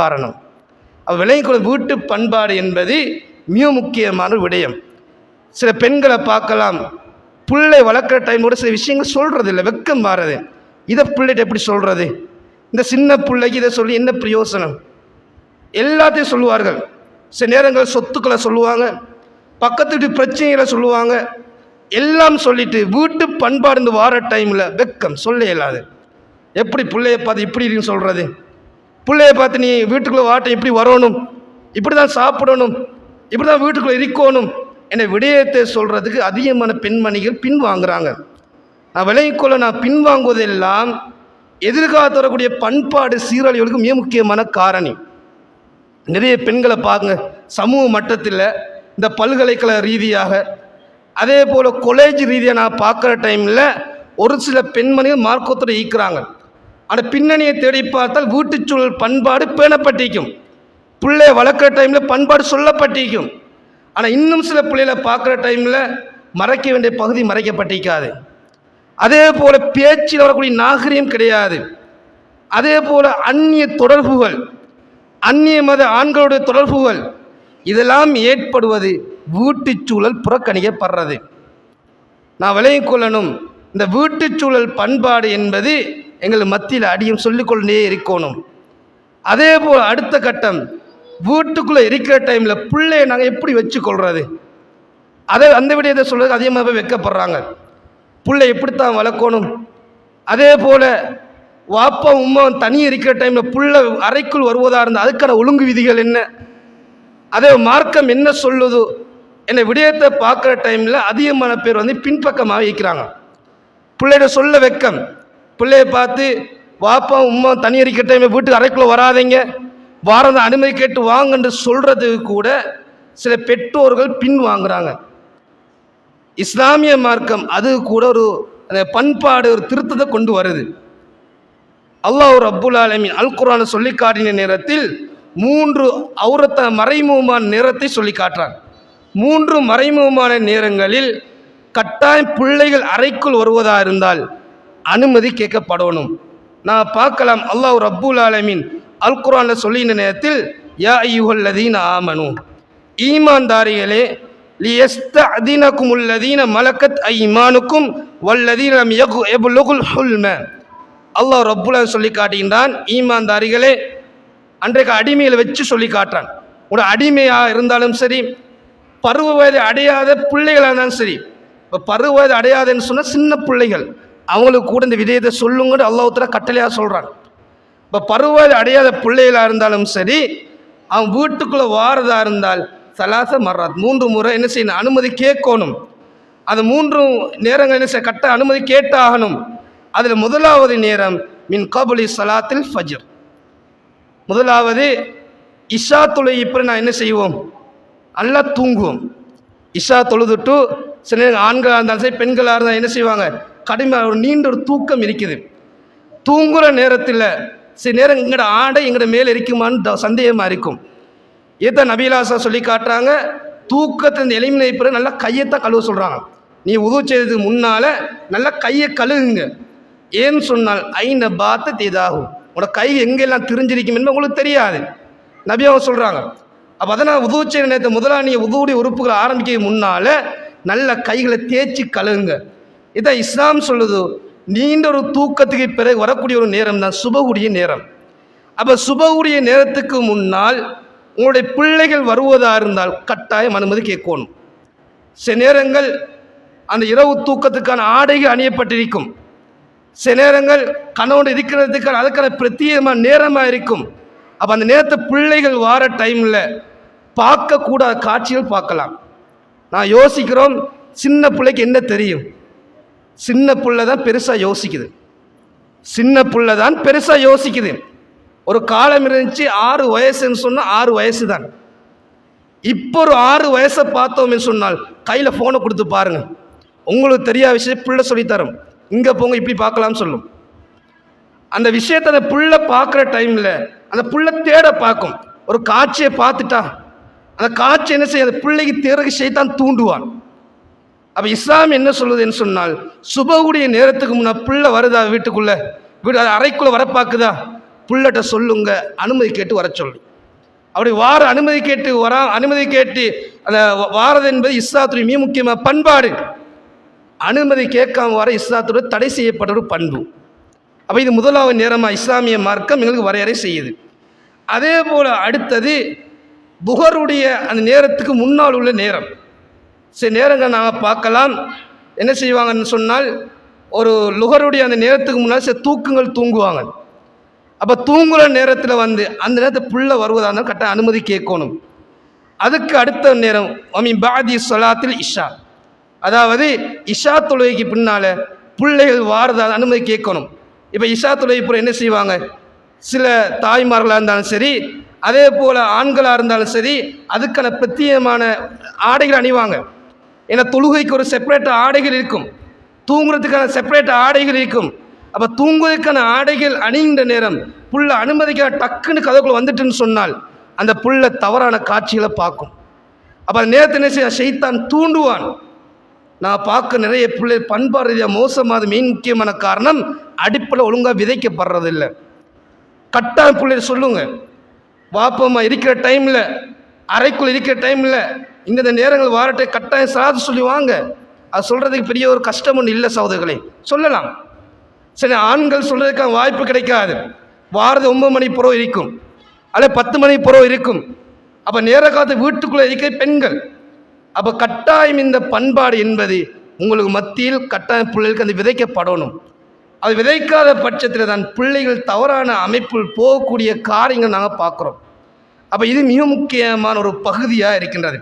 காரணம். அவ விளங்கிக்கொள்ள வீட்டு பண்பாடு என்பது மிக முக்கியமான விடயம். சில பெண்களை பார்க்கலாம் பிள்ளை வளர்க்குற டைமோட சில விஷயங்கள் சொல்கிறது இல்லை வெக்கம் மாறுது. இதை பிள்ளைகிட்ட எப்படி சொல்கிறது இந்த சின்ன பிள்ளைக்கு இதை சொல்லி என்ன பிரயோசனம்? எல்லாத்தையும் சொல்லுவார்கள். சில நேரங்கள் சொத்துக்களை சொல்லுவாங்க பக்கத்து வீட்டு பிரச்சனைகளை சொல்லுவாங்க. எல்லாம் சொல்லிட்டு வீட்டு பண்பாடு இந்த வார டைமில் வெக்கம் சொல்ல இயலாது. எப்படி பிள்ளைய பார்த்து இப்படி இருக்குன்னு சொல்கிறது பிள்ளைய பார்த்து நீ வீட்டுக்குள்ளே வாட்டை இப்படி வரணும்? இப்படி தான் சாப்பிடணும். இப்படி தான் வீட்டுக்குள்ளே இருக்கணும். என்னை விடயத்தை சொல்கிறதுக்கு அதிகமான பெண்மணிகள் பின்வாங்குறாங்க நான் விலகிக்கொள்ள நான் பின்வாங்குவதெல்லாம் எதிர்காலத்து வரக்கூடிய பண்பாடு சீரழிவுகளுக்கு மிக முக்கியமான காரணி. நிறைய பெண்களை பாருங்க. சமூக மட்டத்தில் இந்த பல்கலைக்கழக ரீதியாக அதே போல் காலேஜ் ரீதியாக நான் பார்க்குற டைமில் ஒரு சில பெண்மணிகள் மார்க்கத்தில் ஈக்கிறாங்க ஆனால் பின்னணியை தேடி பார்த்தால் வீட்டுச்சூழல் பண்பாடு பேணப்பட்டிருக்கும். பிள்ளைய வளர்க்குற டைமில் பண்பாடு சொல்லப்பட்டிருக்கும். ஆனால் இன்னும் சில பிள்ளைகளை பார்க்குற டைமில் மறைக்க வேண்டிய பகுதி மறைக்கப்பட்டிருக்காது. அதே போல் பேச்சில் வரக்கூடிய நாகரிகம் கிடையாது. அதே போல் அந்நிய தொடர்புகள் அந்நிய மத ஆண்களுடைய தொடர்புகள் இதெல்லாம் ஏற்படுவது வீட்டுச் சூழல் புறக்கணிக்கப்படுறது. நான் விளங்கிக் கொள்ளணும். இந்த வீட்டுச் சூழல் பண்பாடு என்பது எங்கள் மத்தியில் அடியும் சொல்லிக்கொண்டே இருக்கணும். அதே போல் அடுத்த கட்டம் வீட்டுக்குள்ளே இருக்கிற டைமில் பிள்ளைய நாங்கள் எப்படி வச்சுக்கொள்கிறது அதை அந்த விடயத்தை சொல்கிறது அதிகமாக வைக்கப்படுறாங்க. பிள்ளை எப்படித்தான் வளர்க்கணும்? அதே போல் வாப்பா உம்மா தனி இருக்கிற டைமில் புள்ள அறைக்குள் வருவதாக இருந்தால் அதுக்கான ஒழுங்கு விதிகள் என்ன? அதே மார்க்கம் என்ன சொல்லுது? என்னை விடயத்தை பார்க்குற டைமில் அதிகமான பேர் வந்து பின்பக்கமாக வைக்கிறாங்க பிள்ளைகிட்ட சொல்ல வெக்கம். பிள்ளையை பார்த்து வாப்பா உம்மா தனி இருக்கிற வீட்டுக்கு அறைக்குள்ளே வராதீங்க. வாரம் அனுமதி கேட்டு வாங்கன்னு சொல்கிறதுக்கு கூட சில பெற்றோர்கள் பின் வாங்குறாங்க. இஸ்லாமிய மார்க்கம் அது கூட ஒரு அந்த பண்பாடு ஒரு திருத்தத்தை கொண்டு வருது. அல்லாஹ் ஒரு அப்புல் ஆலமின் அல் குரானை சொல்லி காட்டின நேரத்தில் மூன்று அவுரத்த மறைமுகமான நேரத்தை சொல்லி காட்டுறான் மூன்று மறைமுகமான நேரங்களில் கட்டாயம் பிள்ளைகள் அறைக்குள் வருவதாக இருந்தால் அனுமதி கேட்கப்படணும். நான் பார்க்கலாம். அல்லாஹ் ரப்புல் ஆலமீன் அல் குரானில் சொல்லின நேரத்தில் யா ஐயுஹல்லதீன ஆமனு ஈமான்தாரிகளே லியஸ்த அதீனக்கும் உள்ளதீன மலக்கத் ஐமானுக்கும் வல்லதீன யகு எபுலுகுல் ஹுல்ம. அல்லாஹ் ரப்புல சொல்லி காட்டுகின்றான் ஈமான்தாரிகளே அன்றைக்கு அடிமைகளை வச்சு சொல்லி காட்டுறான். ஒரு அடிமையாக இருந்தாலும் சரி பருவ வயது அடையாத பிள்ளைகளாக இருந்தாலும் சரி இப்போ பருவ வயது அடையாதுன்னு சொன்னால் சின்ன பிள்ளைகள். அவங்களுக்கு கூட இந்த விஜயத்தை சொல்லுங்கன்னு அல்லாஹ் கட்டளையாக சொல்கிறான் இப்போ பருவ அடையாத பிள்ளைகளாக இருந்தாலும் சரி அவன் வீட்டுக்குள்ளே வாரதாக இருந்தால் சலாச மர்றாத் மூன்று முறை என்ன செய்யணும்? அனுமதி கேட்கணும். அது மூன்று நேரங்கள் என்ன செய்ய கட்ட அனுமதி கேட்டாகணும். அதில் முதலாவது நேரம் மின் கபுலி சலாத்தில் ஃபஜர். முதலாவது இஷா தொலை இப்போ நான் என்ன செய்வோம்? நல்லா தூங்குவோம். இஷா தொழுதுட்டு சில நேரம் ஆண்களாக இருந்தாலும் சரி பெண்களாக இருந்தால் என்ன செய்வாங்க? கடுமையாக ஒரு நீண்ட ஒரு தூக்கம் இருக்குது. தூங்குகிற நேரத்தில் சில நேரம் எங்களோட ஆடை எங்களோட மேலே இருக்குமான்னு சந்தேகமாக இருக்கும். இதை நபீலாசா சொல்லி காட்டுறாங்க. தூக்கத்தை இந்த எளிமையை பிறகு நல்லா கையைத்தான் கழுவ சொல்கிறாங்க நீ உதவு செய்ததுக்கு முன்னால் நல்லா கையை கழுகுங்க ஏன்னு சொன்னால் ஐன பார்த்து இதாகும் உங்களோட கை எங்கெல்லாம் திரிஞ்சிருக்கும் என்பது உங்களுக்கு தெரியாது. நபி அவங்க சொல்கிறாங்க அப்போ அதனால் உதவு செய்கிற நேரத்தை முதலாக நீங்கள் உதவுடைய உறுப்புகளை ஆரம்பிக்க முன்னால் நல்ல கைகளை தேய்ச்சி கழுகுங்க இதை இஸ்லாம் சொல்லுது நீண்ட ஒரு தூக்கத்துக்கு பிறகு வரக்கூடிய ஒரு நேரம் தான் சுபகுடைய நேரம். அப்போ சுபகுடைய நேரத்துக்கு முன்னால் உங்களுடைய பிள்ளைகள் வருவதாக இருந்தால் கட்டாயம் அனுமதி கேட்கணும். சில நேரங்கள் அந்த இரவு தூக்கத்துக்கான ஆடைகள் அணியப்பட்டிருக்கும். சில நேரங்கள் கணவன் இருக்கிறதுக்கான அதுக்கான பிரத்யேகமாக நேரமாக இருக்கும். அப்போ அந்த நேரத்தை பிள்ளைகள் வார டைமில் பார்க்கக்கூடாத காட்சிகள் பார்க்கலாம். நான் யோசிக்கிறோம் சின்ன பிள்ளைக்கு என்ன தெரியும்? சின்ன புள்ள தான் பெருசாக யோசிக்குது. சின்ன புள்ள தான் பெருசாக யோசிக்குது. ஒரு காலம் இருந்துச்சு ஆறு வயசுன்னு சொன்னால் ஆறு வயசு தான் இப்போ ஒரு ஆறு வயசை பார்த்தோம்னு சொன்னால் கையில் ஃபோனை கொடுத்து பாருங்கள் உங்களுக்கு தெரியாத விஷயம் பிள்ளை சொல்லித்தரும். இங்கே போங்க இப்படி பார்க்கலாம்னு சொல்லும். அந்த விஷயத்தை அந்த புள்ள பார்க்குற டைமில் அந்த புள்ள தேட பார்க்கும். ஒரு காட்சியை பார்த்துட்டா அந்த காட்சி என்ன செய்ய அந்த பிள்ளைக்கு தேர்க்கு தான் தூண்டுவான். அப்போ இஸ்லாம் என்ன சொல்லுதுன்னு சொன்னால் சுபகுடைய நேரத்துக்கு முன்னால் பிள்ளை வருதா வீட்டுக்குள்ளே? வீடு அறைக்குள்ளே வர பிள்ளைகிட்ட சொல்லுங்க அனுமதி கேட்டு வர சொல்லு. அப்படி வார அனுமதி கேட்டு வரா அனுமதி கேட்டு அந்த வாரது என்பது இஸ்லாத்துடைய மிக முக்கியமான பண்பாடு. அனுமதி கேட்காம வர இஸ்லாத்துடைய தடை செய்யப்பட்ட ஒரு பண்பு. அப்போ இது முதலாவது நேரமாக இஸ்லாமிய மார்க்கம் எங்களுக்கு வரையறை செய்யுது. அதே போல் அடுத்தது புகருடைய அந்த நேரத்துக்கு முன்னால் உள்ள நேரம். சில நேரங்கள் நாங்கள் பார்க்கலாம். என்ன செய்வாங்கன்னு சொன்னால் ஒரு லுகருடைய அந்த நேரத்துக்கு முன்னால் சில தூக்கங்கள் தூங்குவாங்க. அப்போ தூங்குகிற நேரத்தில் வந்து அந்த நேரத்தில் புள்ள வருவதாக இருந்தால் கரெக்டாக அனுமதி கேட்கணும். அதுக்கு அடுத்த நேரம் அமீ பாதி சொலாத்தில் இஷா. அதாவது இஷா தொழுகைக்கு பின்னால் பிள்ளைகள் வாரதாக அனுமதி கேட்கணும். இப்போ இஷா தொழுகை பூரா என்ன செய்வாங்க? சில தாய்மார்களாக இருந்தாலும் சரி அதே போல் ஆண்களாக இருந்தாலும் சரி அதுக்கான பிரத்யேகமான ஆடைகள் அணிவாங்க. ஏன்னா தொழுகைக்கு ஒரு செப்பரேட் ஆடைகள் இருக்கும். தூங்குறதுக்கான செப்பரேட் ஆடைகள் இருக்கும். அப்போ தூங்குவதற்கான ஆடைகள் அணிகின்ற நேரம் புள்ள அனுமதிக்காத டக்குன்னு கதைக்குள்ளே வந்துட்டுன்னு சொன்னால் அந்த புள்ள தவறான காட்சிகளை பார்க்கும். அப்போ அந்த நேரத்தை என்ன செய்ய செய்தான் தூண்டுவான். நான் பார்க்க நிறைய பிள்ளை பண்பாடு ரீதியாக மோசமாக மெயின் முக்கியமான காரணம் அடிப்பில் ஒழுங்காக விதைக்கப்படுறதில்லை. கட்டாயம் பிள்ளைய சொல்லுங்க. வாப்பம்மா இருக்கிற டைமில் அறைக்குள் இருக்கிற டைமில் இந்த நேரங்கள் வாரட்டை கட்டாயம் சாது சொல்லி வாங்க. அது சொல்கிறதுக்கு பெரிய ஒரு கஷ்டம் ஒன்று இல்லை சகோதரர்களே. சொல்லலாம். சரி ஆண்கள் சொல்கிறதுக்கான வாய்ப்பு கிடைக்காது. வாரது ஒம்பது மணி புறம் இருக்கும். அல்ல பத்து மணி புறம் இருக்கும். அப்போ நேர காலத்து வீட்டுக்குள்ளே இருக்க பெண்கள். அப்போ கட்டாயம் இந்த பண்பாடு என்பது உங்களுக்கு மத்தியில் கட்டாயம் பிள்ளைகளுக்கு அந்த விதைக்கப்படணும். அது விதைக்காத பட்சத்தில் தான் பிள்ளைகள் தவறான அமைப்பில் போகக்கூடிய காரியங்கள் நாங்கள் பார்க்குறோம். அப்போ இது மிக முக்கியமான ஒரு பகுதியாக இருக்கின்றது.